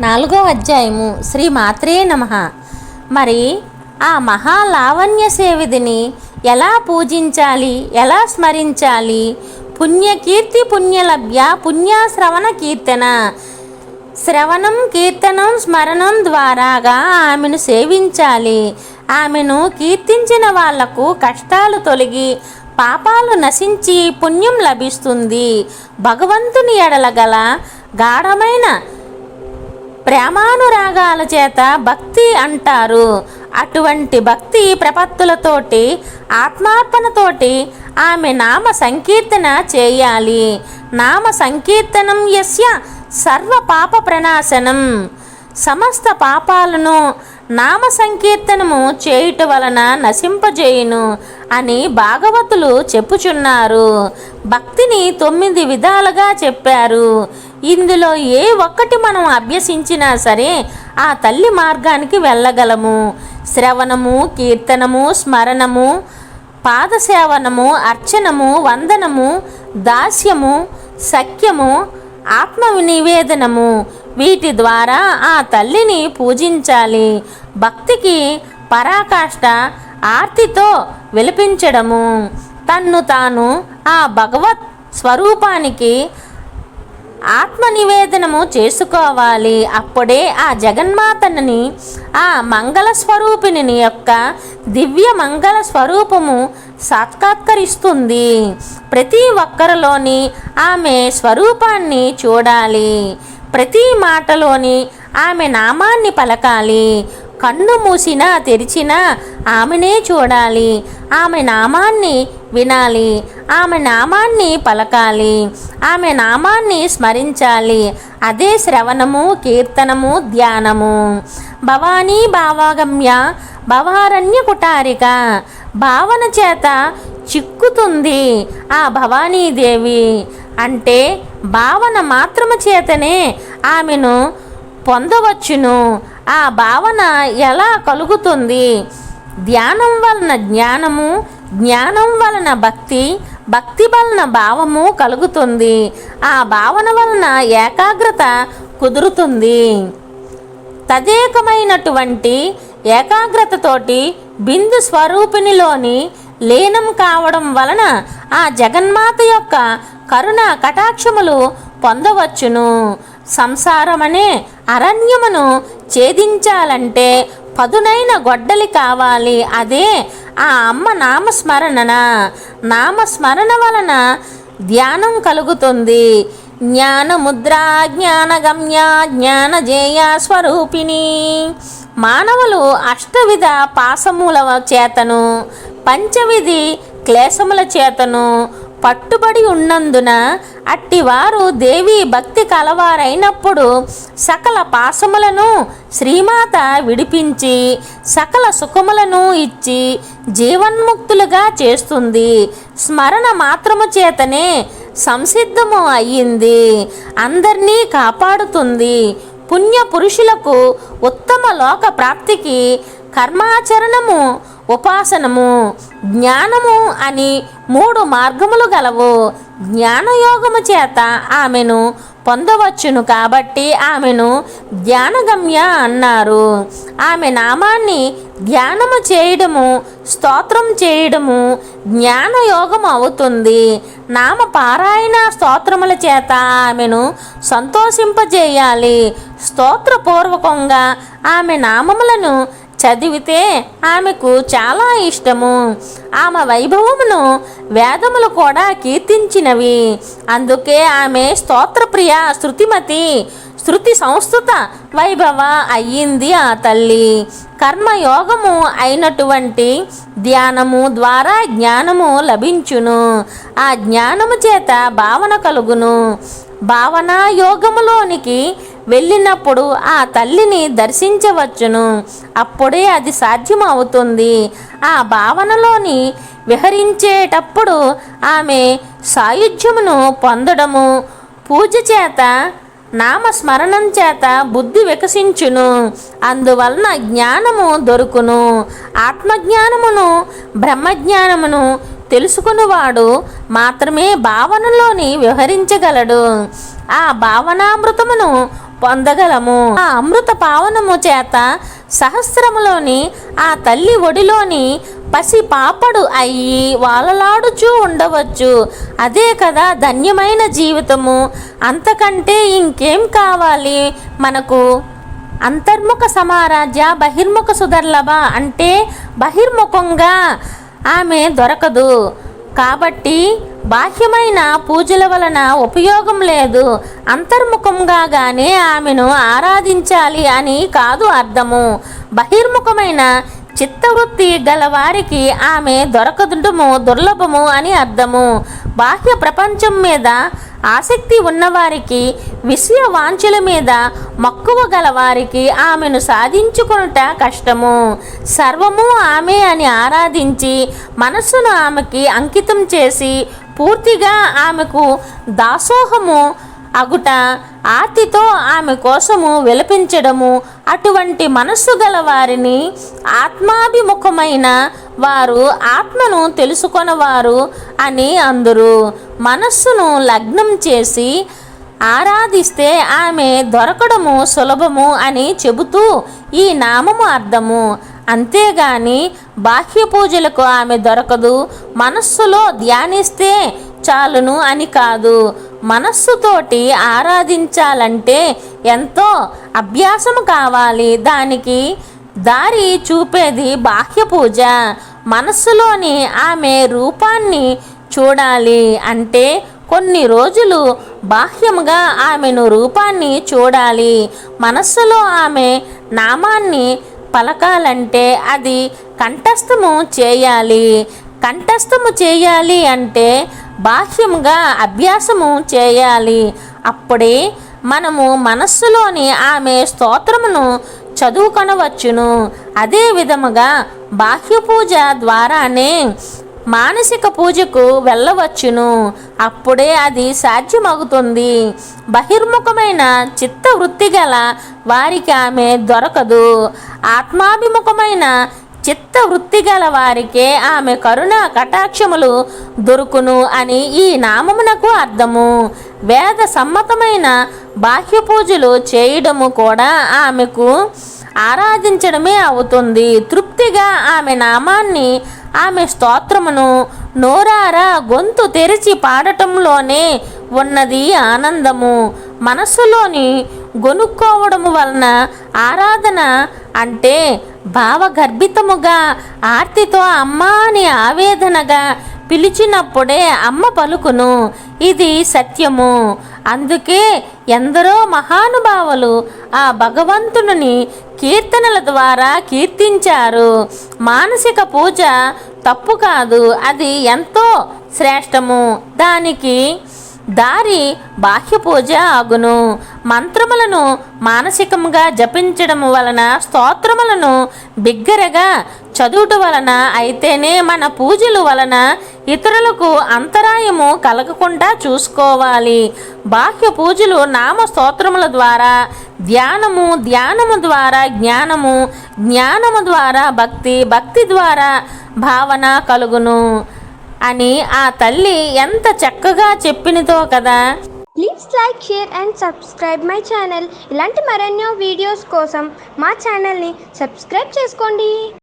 నాలుగో అధ్యాయము. శ్రీ మాత్రే నమ. మరి ఆ మహాలావణ్య సేవిదిని ఎలా పూజించాలి? ఎలా స్మరించాలి? పుణ్యకీర్తి పుణ్యలభ్య పుణ్యాశ్రవణ కీర్తన. శ్రవణం కీర్తనం స్మరణం ద్వారాగా ఆమెను సేవించాలి. ఆమెను కీర్తించిన వాళ్ళకు కష్టాలు తొలగి పాపాలు నశించి పుణ్యం లభిస్తుంది. భగవంతుని ఎడల గల గాఢమైన ప్రేమానురాగాల చేత భక్తి అంటారు. అటువంటి భక్తి ప్రపత్తులతోటి ఆత్మార్పణతోటి ఆమె నామ సంకీర్తన చేయాలి. నామ సంకీర్తనం యస్య సర్వ పాప ప్రణాశనం. సమస్త పాపాలను నామ సంకీర్తనము చేయుట వలన నశింపజేయును అని భాగవతులు చెప్పుచున్నారు. భక్తిని తొమ్మిది విధాలుగా చెప్పారు. ఇందులో ఏ ఒక్కటి మనం అభ్యసించినా సరే ఆ తల్లి మార్గానికి వెళ్ళగలము. శ్రవణము కీర్తనము స్మరణము పాదసేవనము అర్చనము వందనము దాస్యము సఖ్యము ఆత్మ నివేదనము వీటి ద్వారా ఆ తల్లిని పూజించాలి. భక్తికి పరాకాష్ట ఆర్తితో విలపించడము. తన్ను తాను ఆ భగవత్ స్వరూపానికి ఆత్మ నివేదనము చేసుకోవాలి. అప్పుడే ఆ జగన్మాతని ఆ మంగళ స్వరూపిణి యొక్క దివ్య మంగళ స్వరూపము సాక్షాత్కరిస్తుంది. ప్రతి ఒక్కరిలోని ఆమె స్వరూపాన్ని చూడాలి. ప్రతి మాటలోని ఆమె నామాన్ని పలకాలి. కన్ను మూసినా తెరిచినా ఆమెనే చూడాలి. ఆమె నామాన్ని వినాలి. ఆమె నామాన్ని పలకాలి. ఆమె నామాన్ని స్మరించాలి. అదే శ్రవణము కీర్తనము ధ్యానము. భవానీ భావాగమ్య భవారణ్య కుటారిక. భావన చేత చిక్కుతుంది ఆ భవానీదేవి అంటే భావన మాత్రము చేతనే ఆమెను పొందవచ్చును. ఆ భావన ఎలా కలుగుతుంది? ధ్యానం వలన జ్ఞానము జ్ఞానం వలన భక్తి భక్తి వలన భావము కలుగుతుంది. ఆ భావన వలన ఏకాగ్రత కుదురుతుంది. తదేకమైనటువంటి ఏకాగ్రతతోటి బిందు స్వరూపిణిలోని లీనం కావడం వలన ఆ జగన్మాత యొక్క కరుణ కటాక్షములు పొందవచ్చును. సంసారమనే అరణ్యమును ఛేదించాలంటే పదునైన గొడ్డలి కావాలి. అదే ఆ అమ్మ నామస్మరణన. నామస్మరణ వలన ధ్యానం కలుగుతుంది. జ్ఞానముద్రా జ్ఞానగమ్య జ్ఞానజేయ స్వరూపిణి. మానవులు అష్టవిధ పాసముల చేతను పంచవిధి క్లేశముల చేతను పట్టుబడి ఉన్నందున అట్టివారు దేవి భక్తి కలవారైనప్పుడు సకల పాసములను శ్రీమాత విడిపించి సకల సుఖములను ఇచ్చి జీవన్ముక్తులుగా చేస్తుంది. స్మరణ మాత్రము చేతనే సంసిద్ధము అయ్యింది. అందరినీ కాపాడుతుంది. పుణ్య పురుషులకు ఉత్తమ లోక ప్రాప్తికి కర్మాచరణము ఉపాసనము జ్ఞానము అని మూడు మార్గములు గలవు. జ్ఞానయోగము చేత ఆమెను పొందవచ్చును కాబట్టి ఆమెను ధ్యానగమ్య అన్నారు. ఆమె నామాన్ని ధ్యానము చేయడము స్తోత్రం చేయడము జ్ఞానయోగము అవుతుంది. నామ పారాయణ స్తోత్రముల చేత ఆమెను సంతోషింపజేయాలి. స్తోత్రపూర్వకంగా ఆమె నామములను చదివితే ఆమెకు చాలా ఇష్టము. ఆమె వైభవమును వేదములు కూడా కీర్తించినవి. అందుకే ఆమె స్తోత్రప్రియ శృతిమతి శృతి సంస్కృత వైభవ అయ్యింది ఆ తల్లి. కర్మయోగము అయినటువంటి ధ్యానము ద్వారా జ్ఞానము లభించును. ఆ జ్ఞానము చేత భావన కలుగును. భావన యోగములోనికి వెళ్ళినప్పుడు ఆ తల్లిని దర్శించవచ్చును. అప్పుడే అది సాధ్యం అవుతుంది ఆ భావనలోని విహరించేటప్పుడు ఆమె సాయుధ్యమును పొందడము. పూజ చేత నామస్మరణం చేత బుద్ధి వికసించును. అందువలన జ్ఞానము దొరుకును. ఆత్మజ్ఞానమును బ్రహ్మజ్ఞానమును తెలుసుకునివాడు మాత్రమే భావనలోని వ్యవహరించగలడు ఆ భావనామృతమును పొందగలము. ఆ అమృత పావనము చేత సహస్రములోని ఆ తల్లి ఒడిలోని పసి పాపడు అయ్యి వాలలాడుచూ ఉండవచ్చు. అదే కదా ధన్యమైన జీవితము. అంతకంటే ఇంకేం కావాలి? మనకు అంతర్ముఖ సమారాజ్య బహిర్ముఖ సుధర్లభ అంటే బహిర్ముఖంగా ఆమె దొరకదు. కాబట్టి బాహ్యమైన పూజల వలన ఉపయోగం లేదు. అంతర్ముఖంగా గానే ఆమెను ఆరాధించాలి అని కాదు అర్థము. బహిర్ముఖమైన చిత్తవృత్తి గలవారికి ఆమె దొరకదుటము దుర్లభము అని అర్థము. బాహ్య ప్రపంచం మీద ఆసక్తి ఉన్నవారికి విషయ వాంఛల మీద మక్కువ గలవారికి ఆమెను సాధించుకొనుట కష్టము. సర్వము ఆమె అని ఆరాధించి మనస్సును ఆమెకి అంకితం చేసి పూర్తిగా ఆమెకు దాసోహము అగుట ఆర్తితో ఆమె కోసము విలపించడము అటువంటి మనస్సు గల వారిని ఆత్మాభిముఖమైన వారు ఆత్మను తెలుసుకొనవారు అని అందరు. మనస్సును లగ్నం చేసి ఆరాధిస్తే ఆమె దొరకడము సులభము అని చెబుతూ ఈ నామము అర్థము. అంతేగాని బాహ్య పూజలకు ఆమె దొరకదు. మనస్సులో ధ్యానిస్తే చాలును అని కాదు. మనస్సుతోటి ఆరాధించాలంటే ఎంతో అభ్యాసం కావాలి. దానికి దారి చూపేది బాహ్య పూజ. మనస్సులోని ఆమె రూపాన్ని చూడాలి అంటే కొన్ని రోజులు బాహ్యముగా ఆమెను రూపాన్ని చూడాలి. మనస్సులో ఆమె నామాన్ని పలకాలంటే అది కంఠస్థము చేయాలి. కంఠస్థము చేయాలి అంటే బాహ్యముగా అభ్యాసము చేయాలి. అప్పుడే మనము మనస్సులోని ఆమె స్తోత్రమును చదువుకొనవచ్చును. అదే విధముగా బాహ్య పూజ ద్వారానే మానసిక పూజకు వెళ్ళవచ్చును. అప్పుడే అది సాధ్యమవుతుంది బహిర్ముఖమైన చిత్తవృత్తి గల వారికి ఆమె దొరకదు. ఆత్మాభిముఖమైన చిత్త వృత్తి గల వారికే ఆమె కరుణ కటాక్షములు దొరుకును అని ఈ నామమునకు అర్థము. వేద సమ్మతమైన బాహ్య పూజలు చేయడము కూడా ఆమెకు ఆరాధించడమే అవుతుంది. తృప్తిగా ఆమె నామాన్ని ఆమె స్తోత్రమును నోరారా గొంతు తెరిచి పాడటంలోనే ఉన్నది ఆనందము. మనస్సులోని గొనుక్కోవడము వలన ఆరాధన అంటే భావగర్భితముగా ఆర్తితో అమ్మ అని ఆవేదనగా పిలిచినప్పుడే అమ్మ పలుకును. ఇది సత్యము. అందుకే ఎందరో మహానుభావులు ఆ భగవంతుని కీర్తనల ద్వారా కీర్తించారు. మానసిక పూజ తప్పు కాదు అది ఎంతో శ్రేష్టము. దానికి దారి బాహ్య పూజ ఆగును. మంత్రములను మానసికంగా జపించడం వలన స్తోత్రములను బిగ్గరగా చదువుట వలన అయితేనే మన పూజలు వలన ఇతరులకు అంతరాయము కలగకుండా చూసుకోవాలి. బాహ్య పూజలు నామ స్తోత్రముల ద్వారా ధ్యానము ధ్యానము ద్వారా జ్ఞానము జ్ఞానము ద్వారా భక్తి భక్తి ద్వారా భావన కలుగును అని ఆ తల్లి ఎంత చక్కగా చెప్పినదో కదా. Please like share and subscribe my channel. ఇలాంటి మరెన్నో వీడియోస్ కోసం మా ఛానల్ని సబ్స్క్రైబ్ చేసుకోండి.